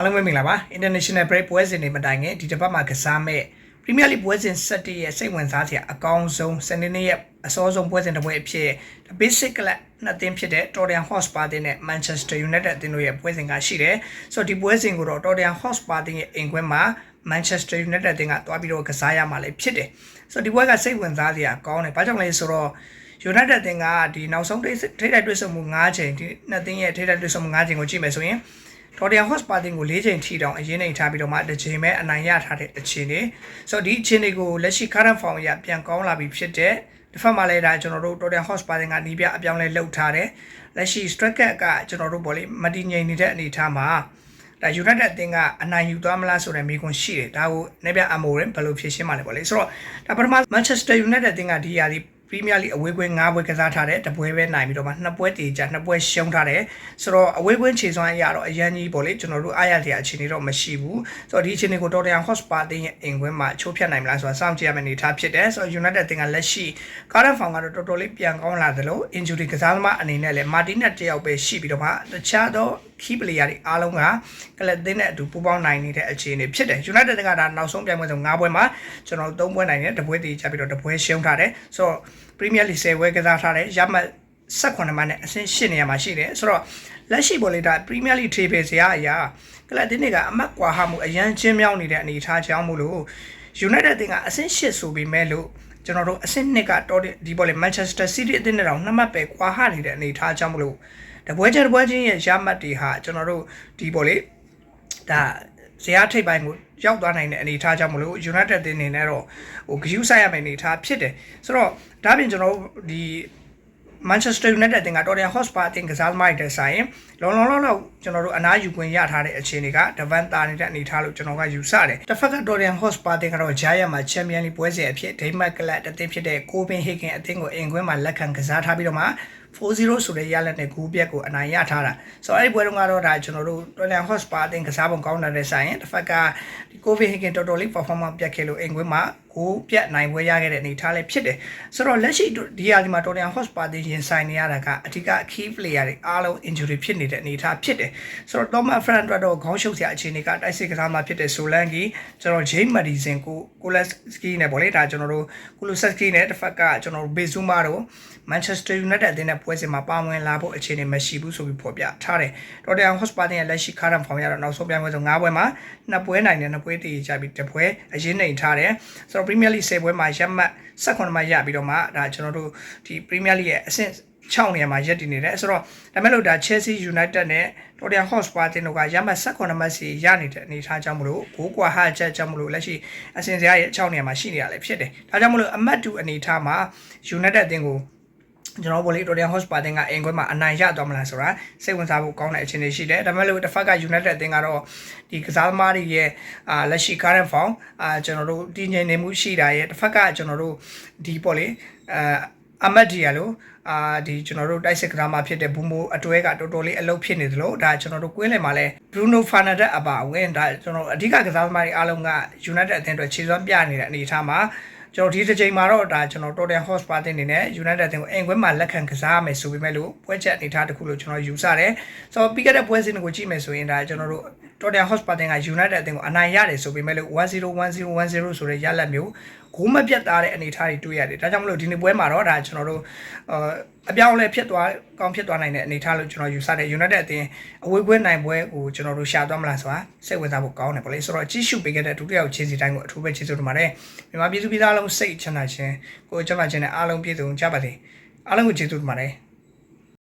အားလုံးပဲမင်္ဂလာပါ International Break ပွဲစဉ်တွေမတိုင်ခင်ဒီတစ်ပတ်မှာကစားမဲ့ Premier League ပွဲစဉ်7ရဲ့စိတ်ဝင်စားစရာအကောင်းဆုံးစနေနေ့ရဲ့အစောဆုံးပွဲစဉ်တစ်ပွဲအဖြစ် The Basic Club နှစ်သင်းဖြစ်တဲ့ Tottenham Hotspur အသင်းနဲ့ Manchester United အသင်းတို့ရဲ့ပွဲစဉ်ကရှိတယ်ဆိုတော့ဒီပွဲစဉ်ကိုတော့ Tottenham Hotspur အသင်းရဲ့အိမ်ခွဲမှာ Manchester United အသင်းကတွားပြီးတော့ကစားရမှာလည်းဖြစ်တယ်ဆိုတော့ဒီပွဲကစိတ်ဝင်စားစရာကောင်းတယ်ဘာကြောင့်လဲဆိုတော့ United အသင်းကဒီနောက်ဆုံးထိထိတိုက်တွေ့ဆုံမှု9ချိန်ဒီနှစ်သင်းရဲ့ထိတိုက်တွေ့ဆုံမှု9ချိန်ကိုကြည့်မယ်ဆိုရင် Tottenham Hotspur တင်ကို၄ချိန်ထိတောင်အရင်နေထားပြီးတော့မှတစ်ချိန်ပဲအနိုင်ရထားတဲ့အခြေအနေဆိုတော့ဒီအခြေအနေကိုလက်ရှိ current form အရပြန်ကောင်းလာပြီဖြစ်တဲ့တစ်ဖက်မှာလည်းဒါကျွန်တော်တို့ Tottenham Hotspur တင်ကနီးပြအပြောင်းလဲလှုပ်ထားတယ်လက်ရှိ striker ကကျွန်တော်တို့ဗောလေမတီငိန်နေတဲ့အနေအထားမှာဒါ United အသင်းကအနိုင်ယူသွားမလားဆိုတဲ့မေးခွန်းရှိတယ်ဒါကိုနေပြအမိုရင်ဘယ်လိုဖြေရှင်းမှာလဲဗောလေဆိုတော့ဒါပထမ Manchester United အသင်းကဒီယာဒီ Premier League အဝေးကွင်း၅ပွဲကစားထားတဲ့တပွဲပဲနိုင်ပြီးတော့မှနှစ်ပွဲတည်ကြနှစ်ပွဲရှုံးထားတယ်ဆိုတော့အဝေးကွင်းခြေစွမ်းအရတော့အရန်ကြီးပေါ့လေကျွန်တော်တို့အားရစရာအခြေအနေတော့မရှိဘူးဆိုတော့ဒီအခြေအနေကို Tottenham Hotspur တင်းရဲ့အိမ်ကွင်းမှာချိုးဖျက်နိုင်မလားဆိုတာစောင့်ကြည့်ရမယ့်အနေအထားဖြစ်တယ်ဆိုတော့ United တင်းကလက်ရှိ Current Form ကတော့တော်တော်လေးပြန်ကောင်းလာသလို injury ကစားသမားအနေနဲ့လည်း Martinez တယောက်ပဲရှိပြီးတော့မှတခြားသော key player တွေအားလုံးကကလပ်တင်းနဲ့အတူပူးပေါင်းနိုင်နေတဲ့အခြေအနေဖြစ်တယ် United ကဒါနောက်ဆုံးပြိုင်ပွဲဆို၅ပွဲမှာကျွန်တော်တို့၃ပွဲနိုင်တယ်တပွဲတည်ကြပြီးတော့တပွဲရှုံးထားတယ်ဆိုတော့ Premier League 10ပွဲကစားထားတယ်ရမှတ်18မှတ်နဲ့အဆင့်8နေရာမှာရှိတယ်ဆိုတော့လက်ရှိပေါ်လေဒါ Premier League table ဇယားအရာကလပ်တင်းတွေကအမတ်ကွာဟမှုအရန်ချင်းမြောင်းနေတဲ့အနေအထားကြောင့်မို့လို့ United တင်ကအဆင့်8ဆိုပေမဲ့လို့ကျွန်တော်တို့အဆင့်2ကတော့ဒီပေါ်လေ Manchester City အသင်းနဲ့တော့နှစ်မှတ်ပဲကွာဟနေတဲ့အနေအထားကြောင့်မလို့တပွဲချင်းတပွဲချင်းရဲ့ရမှတ်တွေဟာကျွန်တော်တို့ဒီပေါ်လေဒါဇယားထိပ်ပိုင်းကိုရောက်သွားနိုင်တဲ့အနေအထားကြောင့်မလို့ United တင်နေနဲ့တော့ဟိုဂယူးဆိုင်ရမယ့်အနေအထားဖြစ်တယ်ဆိုတော့ဒါပြင်ကျွန်တော်တို့ဒီ Manchester United တင်က Tottenham Hotspur တင်ကစားသမားတွေတဲ့ဆိုင်လောလောလောလောကျွန်တော်တို့အနားယူခွင့်ရထားတဲ့အခြေအနေကဒဗန်တာနေတဲ့အနေအထားလို့ကျွန်တော်ကယူဆတယ်တစ်ဖက်က Tottenham Hotspur တင်ကတော့ဂျာယန်မှာ Champions League ပွဲစဉ်အဖြစ်ဒိမတ်ကလပ်အသင်းဖြစ်တဲ့ Copenhagen အသင်းကိုအင်ကွင်းမှာလက်ခံကစားထားပြီးတော့မှ 4-0ဆိုတဲ့ရလဒ်နဲ့ဂိုးပြက်ကိုအနိုင်ရထားတာဆိုတော့အဲ့ဒီပွဲတုန်းကတော့ဒါကျွန်တော်တို့ Tottenham Hotspur အသင်းကစားပုံကောင်းတဲ့ဆိုင်တစ်ဖက်ကဒီ Copenhagen တော်တော်လေး performance ပြတ်ခဲ့လို့အင်ကွင်းမှာကိုပြတ်နိုင်ပွဲရခဲ့တဲ့အနေအထားလေးဖြစ်တယ်ဆိုတော့လက်ရှိဒီဟာဒီမှာ Tottenham Hotspur အသင်းရင်ဆိုင်နေရတာကအဓိက key player တွေအားလုံး injury ဖြစ်နေတဲ့အနေအထားဖြစ်တယ်ဆိုတော့ Thomas Frank အတွက်တော့ခေါင်းရှုပ်စရာအခြေအနေကတိုက်စစ်ကစားမှာဖြစ်တဲ့ Solanke ကျွန်တော် James Madison ကို Kuleski နဲ့ပေါ့လေဒါကျွန်တော်တို့ Kulusevski နဲ့တစ်ဖက်ကကျွန်တော်တို့ Bezuma တို့ Manchester United အသင်းနဲ့ပွဲစဉ်မှာပါဝင်လာဖို့အခြေအနေမရှိဘူးဆိုပြီးဖော်ပြထားတယ်။ Tottenham Hotspur ရဲ့လက်ရှိ current form ရတော့နောက်ဆုံးပြိုင်ပွဲဆို၅ပွဲမှာနှစ်ပွဲနိုင်တယ်နှစ်ပွဲတည်ကြပြီးတစ်ပွဲအရင်နိုင်ထားတယ်။ဆိုတော့ Premier League 10ပွဲမှာရမှတ်18မှတ်ရပြီးတော့မှဒါကျွန်တော်တို့ဒီ Premier League ရဲ့အဆင့်6နေရာမှာရပ်တည်နေတယ်ဆိုတော့ဒါမဲ့လို့ဒါ Chelsea United နဲ့ Tottenham Hotspur တင်တို့ကရမှတ်18မှတ်စီရနေတဲ့အနေအထားကြောင့်မလို့ဘိုးကွာဟာချက်ကြောင့်မလို့လက်ရှိအဆင့်စရာရဲ့6နေရာမှာရှိနေရလဲဖြစ်တယ်ဒါကြောင့်မလို့အမှတ်2အနေအထားမှာ United တင်ကို ကျွန်တော်ဗိုလ်လေး Tottenham Hotspur တင်ကအင်ကွဲမှာအနိုင်ရသွားမလားဆိုတာစိတ်ဝင်စားဖို့ကောင်းတဲ့အခြေအနေရှိတယ်ဒါပေမဲ့လို့တစ်ဖက်က United တင်ကတော့ဒီကစားသမားတွေရဲ့အာလက်ရှိ current form အာကျွန်တော်တို့တည်ငြိမ်နေမှုရှိတာရဲ့တစ်ဖက်ကကျွန်တော်တို့ဒီပေါ့လေအာအမတ်ဒီရလို့အာဒီကျွန်တော်တို့တိုက်စစ်ကစားမှာဖြစ်တဲ့ဘူမိုအတွဲကတော်တော်လေးအလုပ်ဖြစ်နေသလိုဒါကျွန်တော်တို့ကွင်းလယ်မှာလဲ Bruno Fernandes အပါအဝင်ဒါကျွန်တော်တို့အဓိကကစားသမားတွေအားလုံးက United အသင်းအတွက်ခြေစွမ်းပြနေတဲ့အနေအထားမှာ ကျွန်တော်ဒီတစ်ချိန်မှာတော့ဒါကျွန်တော် Tottenham Hotspur တင်နေနဲ့ United တင်ကိုအိမ်ခွဲမှာလက်ခံကစားရမယ်ဆိုပေမဲ့လို့ပွဲချက်အနေထားတစ်ခုလို့ကျွန်တော်ယူဆတယ်ဆိုတော့ပြီးခဲ့တဲ့ပွဲစဉ်ကိုကြည့်မယ်ဆိုရင်ဒါကျွန်တော်တို့ Tottenham Hotspur တင်က United အသင်းကိုအနိုင်ရတယ်ဆိုပေမဲ့လို့1-0 1-0 1-0ဆိုတဲ့ရလဒ်မျိုးဂိုးမပြတ်သားတဲ့အနေအထားတွေတွေ့ရတယ်ဒါကြောင့်မလို့ဒီနေ့ပွဲမှာတော့ဒါကျွန်တော်တို့အပြောင်းလဲဖြစ်သွားကောင်းဖြစ်သွားနိုင်တဲ့အနေအထားလို့ကျွန်တော်ယူဆတယ် United အသင်းအဝေးကွင်းနိုင်ပွဲကိုကျွန်တော်တို့ရှာသွားမလားဆိုတာစိတ်ဝင်စားဖို့ကောင်းတယ်ပေါ့လေဆိုတော့ကြည့်ရှုပေးခဲ့တဲ့ဒုတိယချင်းစီတိုင်းကိုအထူးပဲကျေးဇူးတင်ပါတယ်မြန်မာပြည်သူပြည်သားအလုံးစိတ်ချမ်းသာခြင်းကိုယ်ကျန်းမာခြင်းနဲ့အားလုံးပြည့်စုံကြပါစေအားလုံးကိုကျေးဇူးတင်ပါတယ်